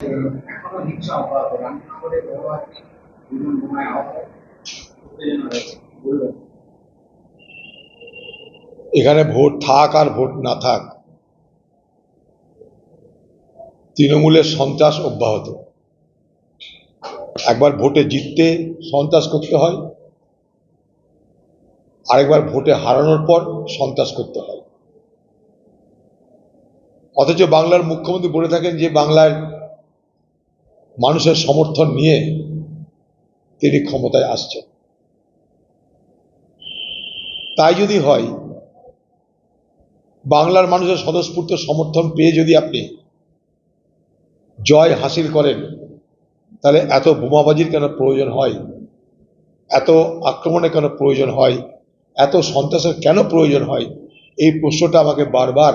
এখনও হিংসা অব্যাহত রান্নাঘরে ব্যবহারটি বিমান বোমায় আহত উত্তেজনা রয়েছে এখানে ভোট থাক আর ভোট না থাক, তৃণমূলের সন্ত্রাস অব্যাহত। একবার ভোটে জিততে সন্ত্রাস করতে হয়, আরেকবার ভোটে হারানোর পর সন্ত্রাস করতে হয়। অথচ বাংলার মুখ্যমন্ত্রী বলে থাকেন যে বাংলার মানুষের সমর্থন নিয়ে তিনি ক্ষমতায় আসছেন। তাই যদি হয়, বাংলার মানুষের স্বতঃস্ফূর্ত সমর্থন পেয়ে যদি আপনি জয় হাসিল করেন, তাহলে এত বোমাবাজির কেন প্রয়োজন হয়? এত আক্রমণের কেন প্রয়োজন হয়? এত সন্ত্রাসের কেন প্রয়োজন হয়? এই প্রশ্নটা আমাকে বারবার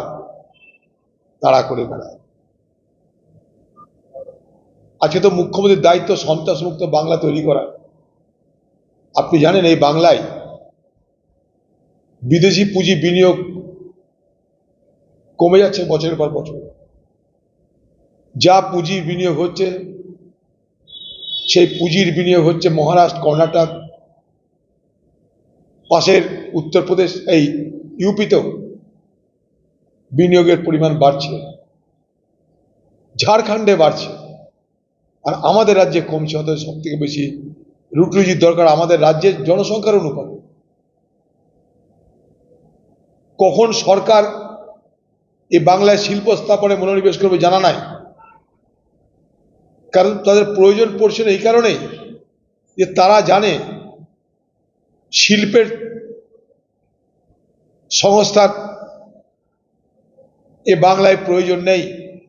তাড়া করে বেড়ায়। আজকে তো মুখ্যমন্ত্রীর দায়িত্ব সন্ত্রাসমুক্ত বাংলা তৈরি করা। আপনি জানেন এই বাংলায় বিদেশি পুঁজি বিনিয়োগ কমে যাচ্ছে বছরের পর বছর। যা পুঁজির বিনিয়োগ হচ্ছে, সেই পুঁজির বিনিয়োগ হচ্ছে মহারাষ্ট্র, কর্ণাটক, পাশের উত্তরপ্রদেশ, এই ইউপিতেও বিনিয়োগের পরিমাণ বাড়ছে। ঝাড়খণ্ডে বাড়ছে। আর আমাদের রাজ্যে কমছে অত সব থেকে বেশি রুটরুজির দরকার আমাদের রাজ্যের জনসংখ্যার অনুপাতে। কখন সরকার এই বাংলায় শিল্প স্থাপনে মনোনিবেশ করবে জানা নাই। কারণ তাদের প্রয়োজন পড়ছে না এই কারণেই যে তারা জানে শিল্পের সংস্থার এ বাংলায় প্রয়োজন নেই,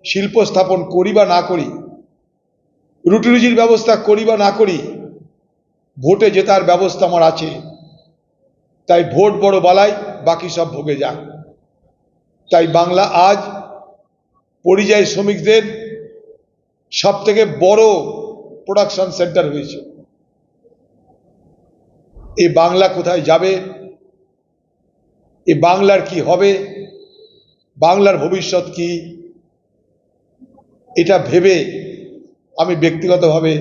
শিল্প স্থাপন করি বা না করি রুটি রুজির ব্যবস্থা করি বা না করি, ভোটে জেতার ব্যবস্থা আমার আছে। তাই ভোট বড় বালাই, বাকি সব ভোগে যাক। তাই বাংলা আজ পরিযায়ী শ্রমিকদের সব থেকে বড় প্রোডাকশন সেন্টার হয়েছে। এই বাংলা কোথায় যাবে? এই বাংলার কি হবে? বাংলার ভবিষ্যৎ কি? এটা ভেবে আমি ব্যক্তিগতভাবে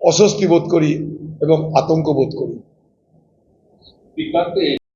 অস্বস্তি বোধ করি এবং আতঙ্ক বোধ করি।